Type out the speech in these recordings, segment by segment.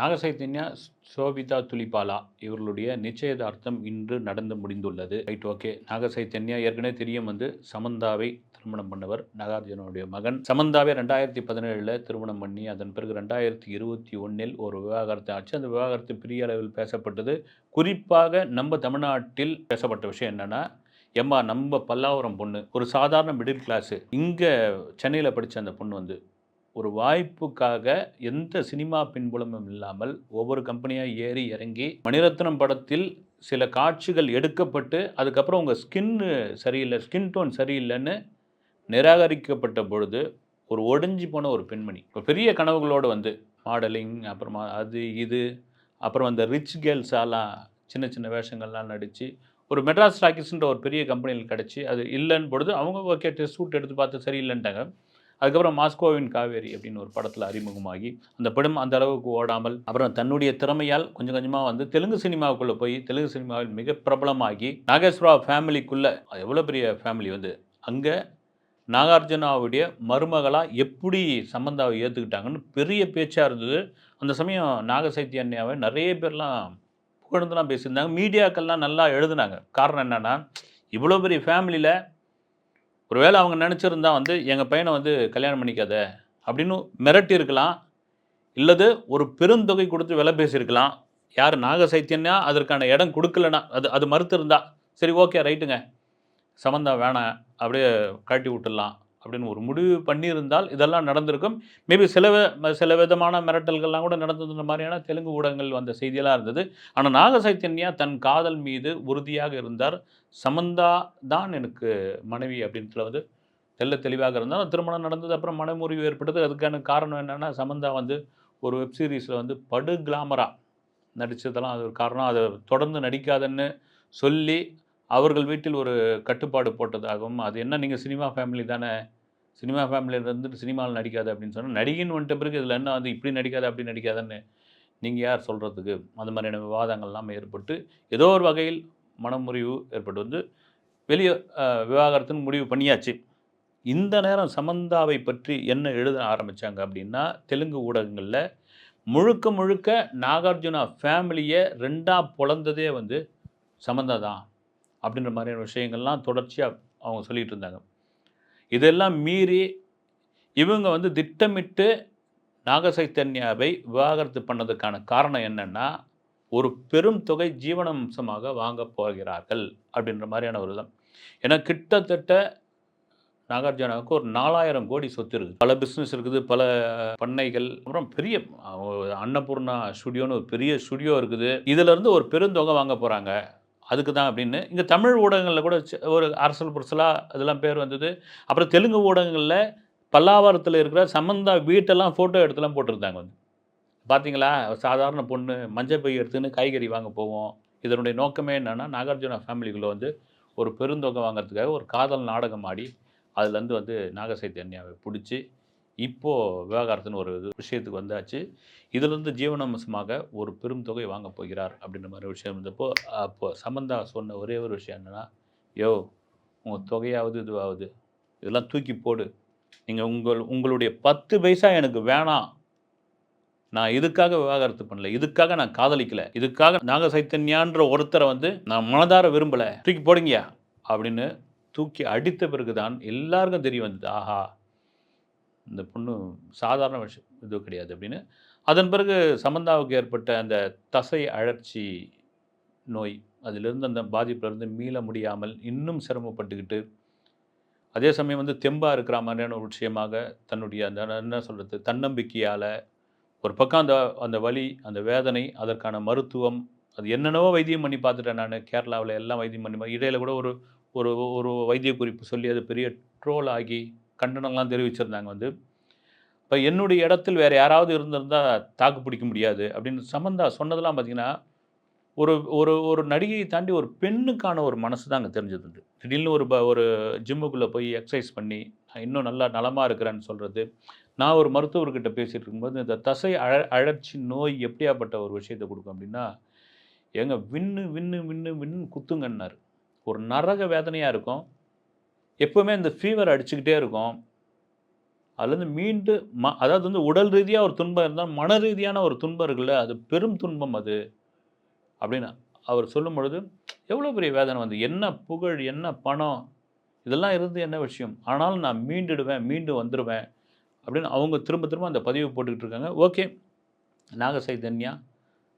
நாகசைத்தன்யா சோபிதா துலிபாலா இவர்களுடைய நிச்சயதார்த்தம் இன்று நடந்து முடிந்துள்ளது. ரைட் ஓகே நாகசைத்தன்யா ஏற்கனவே தெரியும் வந்து சமந்தாவை திருமணம் பண்ணவர் நாகார்ஜுனனுடைய மகன். சமந்தாவை ரெண்டாயிரத்தி பதினேழில் திருமணம் பண்ணி அதன் பிறகு ரெண்டாயிரத்தி இருபத்தி ஒன்றில் ஒரு விவாகரத்து ஆச்சு. அந்த விவாகரத்து பெரிய அளவில் பேசப்பட்டது. குறிப்பாக நம்ம தமிழ்நாட்டில் பேசப்பட்ட விஷயம் என்னென்னா எம்மா நம்ம பல்லாவரம் பொண்ணு ஒரு சாதாரண மிடில் கிளாஸு இங்கே சென்னையில் படித்த அந்த பொண்ணு வந்து ஒரு வாய்ப்புக்காக எந்த சினிமா பின்புலமும் இல்லாமல் ஒவ்வொரு கம்பெனியாக ஏறி இறங்கி மணிரத்னம் படத்தில் சில காட்சிகள் எடுக்கப்பட்டு அதுக்கப்புறம் உங்கள் ஸ்கின்னு சரியில்லை ஸ்கின் டோன் சரியில்லைன்னு நிராகரிக்கப்பட்ட பொழுது ஒரு ஒடிஞ்சு போன ஒரு பெண்மணி ஒரு பெரிய கனவுகளோடு வந்து மாடலிங் அப்புறமா அது இது அப்புறம் அந்த ரிச் கேர்ள்ஸாலாம் சின்ன சின்ன வேஷங்கள்லாம் நடித்து ஒரு மெட்ராஸ் டாக்கிஸ்ன்ற ஒரு பெரிய கம்பெனியில் கிடச்சி அது இல்லைன்னு பொழுது அவங்க ஓகே டெஸ்ட் சூட் எடுத்து பார்த்து சரியில்லைன்ட்டாங்க. அதுக்கப்புறம் மாஸ்கோவின் காவேரி அப்படின்னு ஒரு படத்தில் அறிமுகமாகி அந்த படம் அந்த அளவுக்கு ஓடாமல் அப்புறம் தன்னுடைய திறமையால் கொஞ்சம் கொஞ்சமாக வந்து தெலுங்கு சினிமாவுக்குள்ளே போய் தெலுங்கு சினிமாவில் மிக பிரபலமாகி நாகேஸ்வரா ஃபேமிலிக்குள்ளே எவ்வளோ பெரிய ஃபேமிலி வந்து அங்கே நாகார்ஜுனாவுடைய மருமகளாக எப்படி சம்பந்தாவை ஏற்றுக்கிட்டாங்கன்னு பெரிய பேச்சாக இருந்தது. அந்த சமயம் நாகசைத்திய அன்யாவை நிறைய பேர்லாம் புகழ்ந்துலாம் பேசியிருந்தாங்க. மீடியாக்கள்லாம் நல்லா எழுதுனாங்க. காரணம் என்னென்னா இவ்வளோ பெரிய ஃபேமிலியில் ஒருவேளை அவங்க நினச்சிருந்தா வந்து எங்கள் பையனை வந்து கல்யாணம் பண்ணிக்காத அப்படின்னு மிரட்டி இருக்கலாம் இல்லது ஒரு பெருந்தொகை கொடுத்து விலை பேசியிருக்கலாம். யார் நாகசைத்தியன்னா அதற்கான இடம் கொடுக்கலனா அது அது மறுத்துருந்தா சரி ஓகே ரைட்டுங்க. சம்மந்தம் வேணாம். அப்படியே கழட்டி விட்டுடலாம். அப்படின்னு ஒரு முடிவு பண்ணியிருந்தால் இதெல்லாம் நடந்திருக்கும். மேபி சில சில விதமான மிரட்டல்கள்லாம் கூட நடந்ததுன்ற மாதிரியான தெலுங்கு ஊடகங்கள் வந்த செய்தியெல்லாம் இருந்தது. ஆனால் நாகசைத்தன்யா தன் காதல் மீது உறுதியாக இருந்தார். சமந்தா தான் எனக்கு மனைவி அப்படின்றதுல வந்து தெல்ல தெளிவாக இருந்தால் திருமணம் நடந்தது அப்புறம் மனமுறிவு ஏற்பட்டது. அதுக்கான காரணம் என்னென்னா சமந்தா வந்து ஒரு வெப் சீரிஸில் வந்து படு கிளாமராக நடித்ததெல்லாம் அது ஒரு காரணம். அதை தொடர்ந்து நடிக்காதன்னு சொல்லி அவர்கள் வீட்டில் ஒரு கட்டுப்பாடு போட்டதாகவும் அது என்ன நீங்கள் சினிமா ஃபேமிலி தானே சினிமா ஃபேமிலியில் இருந்துட்டு சினிமாவில் நடிக்காது அப்படின்னு சொன்னால் நடிகைன்னு வந்துட்ட பிறகு இதில் என்ன வந்து இப்படி நடிக்காது அப்படி நடிக்காதன்னு நீங்கள் யார் சொல்கிறதுக்கு அந்த மாதிரியான விவாதங்கள்லாம் ஏற்பட்டு ஏதோ ஒரு வகையில் மனமுறிவு ஏற்பட்டு வந்து வெளியே விவாகரத்துன்னு முடிவு பண்ணியாச்சு. இந்த நேரம் சமந்தாவை பற்றி என்ன எழுத ஆரம்பித்தாங்க அப்படின்னா தெலுங்கு ஊடகங்களில் முழுக்க முழுக்க நாகார்ஜுனா ஃபேமிலியை ரெண்டாக பொழந்ததே வந்து சமந்தா தான். அப்படின்ற மாதிரியான விஷயங்கள்லாம் தொடர்ச்சியாக அவங்க சொல்லிகிட்டு இருந்தாங்க. இதெல்லாம் மீறி இவங்க வந்து திட்டமிட்டு நாகசைத்தன்யாவை விவாகரத்து பண்ணதுக்கான காரணம் என்னென்னா ஒரு பெரும் தொகை ஜீவனாம்சமாக வாங்க போகிறார்கள் அப்படின்ற மாதிரியான ஒரு தான் ஏன்னா கிட்டத்தட்ட நாகார்ஜுனாவுக்கு ஒரு நாலாயிரம் கோடி சொத்து இருக்குது. பல பிஸ்னஸ் இருக்குது பல பண்ணைகள் அப்புறம் பெரிய அன்னபூர்ணா ஸ்டுடியோன்னு ஒரு பெரிய ஸ்டுடியோ இருக்குது. இதிலேருந்து ஒரு பெருந்தொகை வாங்க போகிறாங்க அதுக்கு தான் அப்படின்னு. இங்கே தமிழ் ஊடகங்களில் கூட ஒரு அரசல் புரசலாக இதெல்லாம் பேர் வந்தது. அப்புறம் தெலுங்கு ஊடகங்களில் பல்லாவரத்தில் இருக்கிற சம்மந்தா வீட்டெல்லாம் ஃபோட்டோ எடுத்துலாம் போட்டிருந்தாங்க வந்து. பார்த்தீங்களா சாதாரண பொண்ணு மஞ்சள் பை எடுத்துன்னு காய்கறி வாங்க போவோம். இதனுடைய நோக்கமே என்னென்னா நாகார்ஜுனா ஃபேமிலிக்குள்ளே வந்து ஒரு பெருந்தொகை வாங்குறதுக்காக ஒரு காதல் நாடகம் ஆடி அதுலேருந்து வந்து நாகசைத்தன்யாவை பிடிச்சி இப்போது விவகாரத்துன்னு ஒரு விஷயத்துக்கு வந்தாச்சு. இதிலிருந்து ஜீவனாம்சமாக ஒரு பெரும் தொகை வாங்க போகிறார் அப்படின்ற மாதிரி விஷயம் இருந்தப்போ அப்போ சமந்தா சொன்ன ஒரே ஒரு விஷயம் என்னென்னா யோ உங்கள் தொகையாவது இதுவாகுது இதெல்லாம் தூக்கி போடு. நீங்கள் உங்கள் உங்களுடைய பத்து பைசா எனக்கு வேணாம். நான் இதுக்காக விவாகரத்து பண்ணல இதுக்காக நான் காதலிக்கல இதுக்காக நாக சைத்தன்யான்ற ஒருத்தரை வந்து நான் மனதார விரும்பலை தூக்கி போடுங்கயா அப்படின்னு தூக்கி அடித்த பிறகுதான் எல்லாருக்கும் தெரிய வந்தது. ஆஹா இந்த பொண்ணு சாதாரண விஷயம் இது கிடையாது அப்படின்னு. அதன் பிறகு சமந்தாவுக்கு ஏற்பட்ட அந்த தசை அழற்சி நோய் அதிலிருந்து அந்த பாதிப்பிலிருந்து மீள முடியாமல் இன்னும் சிரமப்பட்டுக்கிட்டு அதே சமயம் வந்து தெம்பாக இருக்கிற மாதிரியான ஒரு விஷயமாக தன்னுடைய அந்த என்ன சொல்கிறது தன்னம்பிக்கையால் ஒரு பக்கம் அந்த அந்த வலி அந்த வேதனை அதற்கான மருத்துவம் அது என்னென்னவோ வைத்தியம் பண்ணி பார்த்துட்டேன் நான் கேரளாவில் எல்லாம் வைத்தியம் பண்ணி இடையில கூட ஒரு ஒரு ஒரு வைத்திய குறிப்பு சொல்லி அது பெரிய ட்ரோல் ஆகி கண்டனங்கள்லாம் தெரிவிச்சிருந்தாங்க வந்து. இப்போ என்னுடைய இடத்தில் வேறு யாராவது இருந்திருந்தால் தாக்கு பிடிக்க முடியாது அப்படின்னு சமந்தா சொன்னதெல்லாம் பார்த்தீங்கன்னா ஒரு ஒரு ஒரு நடிகையை தாண்டி ஒரு பெண்ணுக்கான ஒரு மனசு தான் அங்கே தெரிஞ்சது திடீர்னு ஒரு ப- ஒரு ஜிம்முக்குள்ளே போய் எக்ஸசைஸ் பண்ணி நான் இன்னும் நல்லா நலமாக இருக்கிறேன்னு சொல்கிறது நான் ஒரு மருத்துவர்கிட்ட பேசிகிட்டு இருக்கும்போது இந்த தசை அழ அழற்சி நோய் எப்படியாப்பட்ட ஒரு விஷயத்தை கொடுக்கும் அப்படின்னா எங்க விண்ணு விண்ணு விண்ணு விண்ணு குத்துங்கன்னாரு. ஒரு நரக வேதனையாக இருக்கும். எப்போவுமே இந்த ஃபீவர் அடிச்சுக்கிட்டே இருக்கும். அதுலேருந்து மீண்டு ம அதாவது வந்து உடல் ரீதியாக ஒரு துன்பம் இருந்தால் மன ரீதியான ஒரு துன்பம் இருக்குல்ல அது பெரும் துன்பம் அது. அப்படின்னு அவர் சொல்லும் பொழுது எவ்வளோ பெரிய வேதனை வந்து என்ன புகழ் என்ன பணம் இதெல்லாம் இருந்து என்ன விஷயம்? ஆனாலும் நான் மீண்டுடுவேன் மீண்டு வந்துடுவேன் அப்படின்னு அவங்க திரும்ப திரும்ப அந்த பதிவு போட்டுக்கிட்டு இருக்காங்க. ஓகே நாக சைதன்யா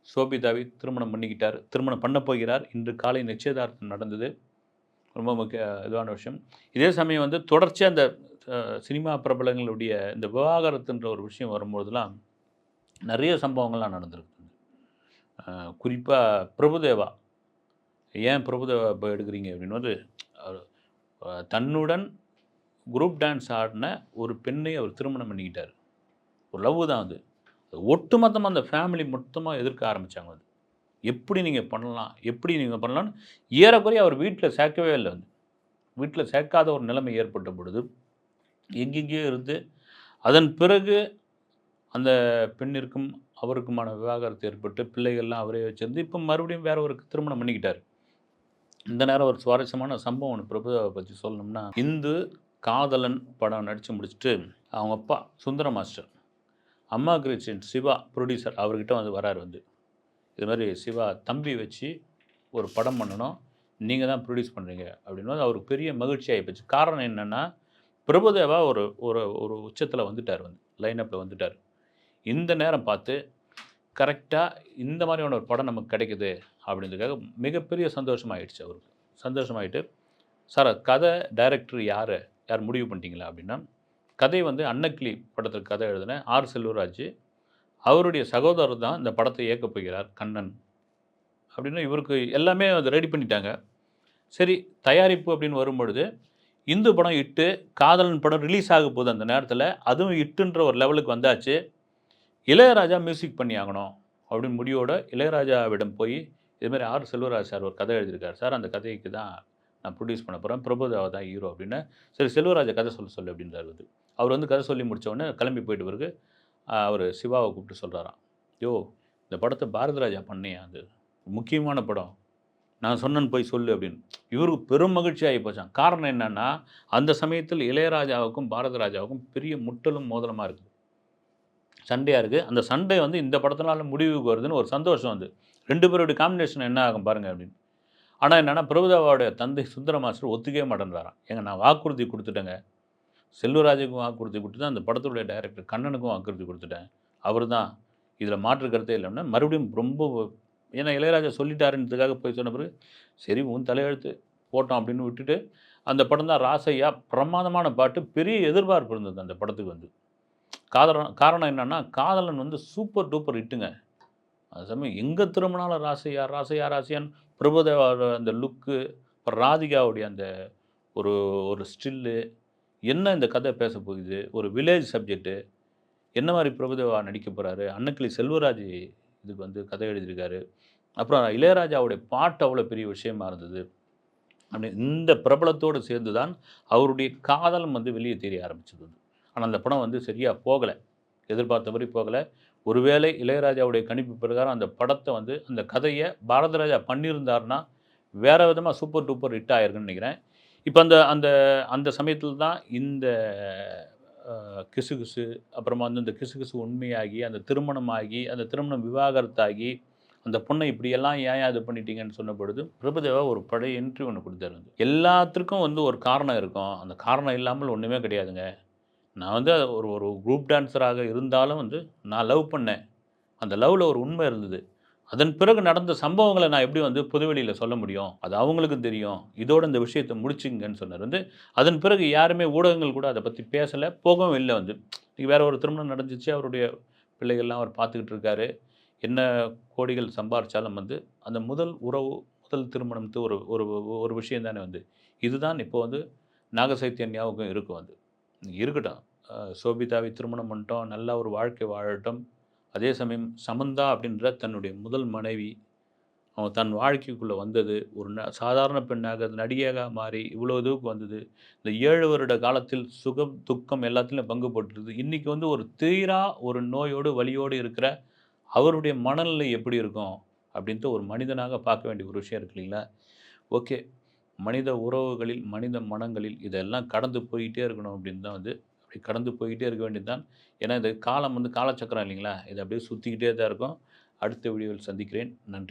சோபிதாவை திருமணம் பண்ணிக்கிட்டார் திருமணம் பண்ண போகிறார். இன்று காலை நிச்சயதார்த்தம் நடந்தது. ரொம்ப முக்கிய இதுவான விஷயம். இதே சமயம் வந்து தொடர்ச்சியாக அந்த சினிமா பிரபலங்களுடைய இந்த விவாகரத்துன்ற ஒரு விஷயம் வரும்போதெல்லாம் நிறைய சம்பவங்கள்லாம் நடந்திருக்கு குறிப்பாக பிரபுதேவா. ஏன் பிரபுதேவா இப்போ எடுக்கிறீங்க அப்படின்னு வந்து தன்னுடன் குரூப் டான்ஸ் ஆடின ஒரு பெண்ணை அவர் திருமணம் பண்ணிக்கிட்டார். ஒரு லவ் தான் அது ஒட்டுமொத்தமாக அந்த ஃபேமிலி மொத்தமாக எதிர்க்க ஆரம்பித்தாங்க அது. எப்படி நீங்கள் பண்ணலாம்? எப்படி நீங்கள் பண்ணலாம்னு ஏறக்குறைய அவர் வீட்டில் சேர்க்கவே இல்லை வந்து. வீட்டில் சேர்க்காத ஒரு நிலைமை ஏற்பட்ட பொழுது எங்கெங்கேயோ இருந்து அதன் பிறகு அந்த பெண்ணிற்கும் அவருக்குமான விவாகரத்து ஏற்பட்டு பிள்ளைகள்லாம் அவரே வச்சிருந்து இப்போ மறுபடியும் வேற ஒரு திருமணம் பண்ணிக்கிட்டார். இந்த நேரம் ஒரு சுவாரஸ்யமான சம்பவம் ஒன்று பிரபுதாவை பற்றி சொல்லணும்னா இந்து காதலன் படம் நடித்து முடிச்சுட்டு அவங்க அப்பா சுந்தர மாஸ்டர் அம்மா கிருஷ்ணன் சிவா ப்ரொடியூசர் அவர்கிட்ட வந்து வராரு வந்து. இது மாதிரி சிவா தம்பி வச்சு ஒரு படம் பண்ணணும். நீங்கள் தான் ப்ரொடியூஸ் பண்ணுறீங்க அப்படின்னு அவருக்கு பெரிய மகிழ்ச்சி ஆகிப்போச்சு காரணம் என்னென்னா பிரபுதேவா ஒரு ஒரு ஒரு உச்சத்தில் வந்துட்டார் வந்து லைனப்பில் வந்துட்டார். இந்த நேரம் பார்த்து கரெக்டாக இந்த மாதிரியான ஒரு படம் நமக்கு கிடைக்குது. அப்படின்றதுக்காக மிகப்பெரிய சந்தோஷமாகிடுச்சு அவருக்கு. சந்தோஷமாயிட்டு சார் கதை டைரக்டர் யார்? யார் முடிவு பண்ணிட்டீங்களா? அப்படின்னா கதை வந்து அன்னக்கிளி படத்தில் கதை எழுதினேன் ஆர் செல்வராஜ் அவருடைய சகோதரர் தான் இந்த படத்தை இயக்கப் போகிறார் கண்ணன். அப்படின்னு இவருக்கு எல்லாமே அது ரெடி பண்ணிட்டாங்க. சரி தயாரிப்பு அப்படின்னு வரும்பொழுது இந்து படம் இட்டு காதலன் படம் ரிலீஸ் ஆக போகுது அந்த நேரத்தில் அதுவும் இட்டுன்ற ஒரு லெவலுக்கு வந்தாச்சு. இளையராஜா மியூசிக் பண்ணி ஆகணும் அப்படின்னு முடியோட இளையராஜாவிடம் போய் இதுமாதிரி ஆர் செல்வராஜ் சார் ஒரு கதை எழுதியிருக்காரு. சார் அந்த கதைக்கு தான் நான் ப்ரொடியூஸ் பண்ண போகிறேன் பிரபுதாவை தான் ஹீரோ அப்படின்னு. சரி செல்வராஜா கதை சொல்ல சொல்லு அப்படின்றார் அவர் வந்து கதை சொல்லி முடிச்ச கிளம்பி போயிட்டு பிறகு அவர் சிவாவை கூப்பிட்டு சொல்கிறாராம் யோ இந்த படத்தை பாரதிராஜா பண்ணியா அது? முக்கியமான படம். நான் சொன்னேன்னு போய் சொல்லு அப்படின்னு. இவருக்கு பெரும் மகிழ்ச்சி ஆகி போச்சான் காரணம் என்னன்னா அந்த சமயத்தில் இளையராஜாவுக்கும் பாரதிராஜாவுக்கும் பெரிய முட்டலும் மோதலமாக இருக்குது. சண்டையாக இருக்குது அந்த சண்டை வந்து இந்த படத்தினால முடிவுக்கு வருதுன்னு ஒரு சந்தோஷம் வந்து. ரெண்டு பேருடைய காம்பினேஷன் என்ன ஆகும் பாருங்கள் அப்படின்னு. ஆனால் என்னென்னா பிரபுதாவோட தந்தை சுந்தர மாஸ்டர் ஒத்துக்கவே மாட்டேன்றாராம். எங்கள் நான் வாக்குறுதி கொடுத்துட்டேங்க. செல்வராஜுக்கும் வாக்குறுதி தான் அந்த படத்துடைய டைரக்டர் கண்ணனுக்கும் வாக்குறுதி கொடுத்துட்டேன். அவர் தான் இதில் மாற்று கருத்தே இல்லைன்னா மறுபடியும் ரொம்ப ஏன்னா இளையராஜா சொல்லிட்டாருன்றதுக்காக போய் சொன்ன பிறகு சரி உன் தலையெழுத்து போட்டோம் அப்படின்னு விட்டுட்டு அந்த படம் தான் ராசையா பிரமாதமான பாட்டு பெரிய எதிர்பார்ப்பு இருந்தது அந்த படத்துக்கு வந்து. காதலன் காரணம் என்னென்னா காதலன் வந்து சூப்பர் டூப்பர் இட்டுங்க அது சமயம் எங்கே திரும்பினாலும் ராசையா ராசையா ராசையான் பிரபுதேவாவோட அந்த லுக்கு அப்புறம் ராதிகாவுடைய அந்த ஒரு ஒரு ஸ்டில்லு என்ன இந்த கதை பேச போகுது? ஒரு வில்லேஜ் சப்ஜெக்ட்டு என்ன மாதிரி பிரபுதேவா நடிக்க போகிறாரு அன்னக்கிளி செல்வராஜ் இதுக்கு வந்து கதை எழுதியிருக்காரு. அப்புறம் இளையராஜாவுடைய பாட்டு அவ்வளோ பெரிய விஷயமா இருந்தது. அப்படி இந்த பிரபலத்தோடு சேர்ந்து தான் அவருடைய காதலம் வந்து வெளியே தெரிய ஆரம்பிச்சது ஆனால் அந்த படம் வந்து சரியாக போகலை. எதிர்பார்த்தபடி போகலை. ஒருவேளை இளையராஜாவுடைய கணிப்பு பிரகாரம் அந்த படத்தை வந்து அந்த கதையை பாரதராஜா பண்ணியிருந்தாருன்னா வேறு விதமாக சூப்பர் டூப்பர் ஹிட் ஆயிருக்குன்னு நினைக்கிறேன். இப்போ அந்த அந்த அந்த சமயத்தில் தான் இந்த கிசுகிசு அப்புறமா வந்து இந்த கிசுகிசு உண்மையாகி அந்த திருமணமாகி அந்த திருமணம் விவாகரத்தாகி அந்த பொண்ணை இப்படியெல்லாம் ஏன் இது பண்ணிட்டீங்கன்னு சொன்ன பொழுது பிரபுதேவா ஒரு பழைய இன்டர்வியூ ஒன்று கொடுத்தாரு. வந்து எல்லாத்துக்கும் வந்து ஒரு காரணம் இருக்கும். அந்த காரணம் இல்லாமல் ஒன்றுமே கிடையாதுங்க. நான் வந்து ஒரு ஒரு குரூப் டான்ஸராக இருந்தாலும் வந்து நான் லவ் பண்ணேன். அந்த லவ்வில் ஒரு உண்மை இருந்தது. அதன் பிறகு நடந்த சம்பவங்களை நான் எப்படி வந்து பொதுவெளியில் சொல்ல முடியும்? அது அவங்களுக்கும் தெரியும். இதோட இந்த விஷயத்தை முடிச்சுங்கன்னு சொன்னார். வந்து அதன் பிறகு யாருமே ஊடகங்கள் கூட அதை பற்றி பேசலை. போகவும் இல்லை வந்து. வேறு ஒரு திருமணம் நடந்துச்சு. அவருடைய பிள்ளைகள்லாம் அவர் பார்த்துக்கிட்டு இருக்காரு. என்ன கோடிகள் சம்பாரித்தாலும் வந்து அந்த முதல் உறவு முதல் திருமணம்த்து ஒரு ஒரு ஒரு விஷயம் தானே வந்து. இதுதான் இப்போ வந்து நாகசைத்தன்யாவுக்கும் இருக்கும் வந்து. இருக்கட்டும். சோபிதாவை திருமணம் பண்ணிட்டோம். நல்ல ஒரு வாழ்க்கை வாழட்டும். அதே சமயம் சமந்தா அப்படின்ற தன்னுடைய முதல் மனைவி அவன் தன் வாழ்க்கைக்குள்ளே வந்தது. ஒரு ந சாதாரண பெண்ணாக நடிகையாக மாறி இவ்வளோ இதுவுக்கு வந்தது. இந்த ஏழு வருட காலத்தில் சுகம் துக்கம் எல்லாத்துலேயும் பங்கு போட்டுருது இன்றைக்கி வந்து ஒரு தீரா ஒரு நோயோடு வலியோடு இருக்கிற அவருடைய மனநிலை எப்படி இருக்கும் அப்படின்ட்டு ஒரு மனிதனாக பார்க்க வேண்டிய ஒரு விஷயம் இருக்கு இல்லைங்களா? ஓகே. மனித உறவுகளில் மனித மனங்களில் இதெல்லாம் கடந்து போயிட்டே இருக்கணும் அப்படின்னு தான் வந்து அப்படி கடந்து போய்கிட்டே இருக்க வேண்டியது தான். ஏன்னா இது காலம் வந்து காலச்சக்கரம் இல்லைங்களா? இது அப்படியே சுற்றிக்கிட்டே தான் இருக்கும். அடுத்த வீடியோவில் சந்திக்கிறேன். நன்றி.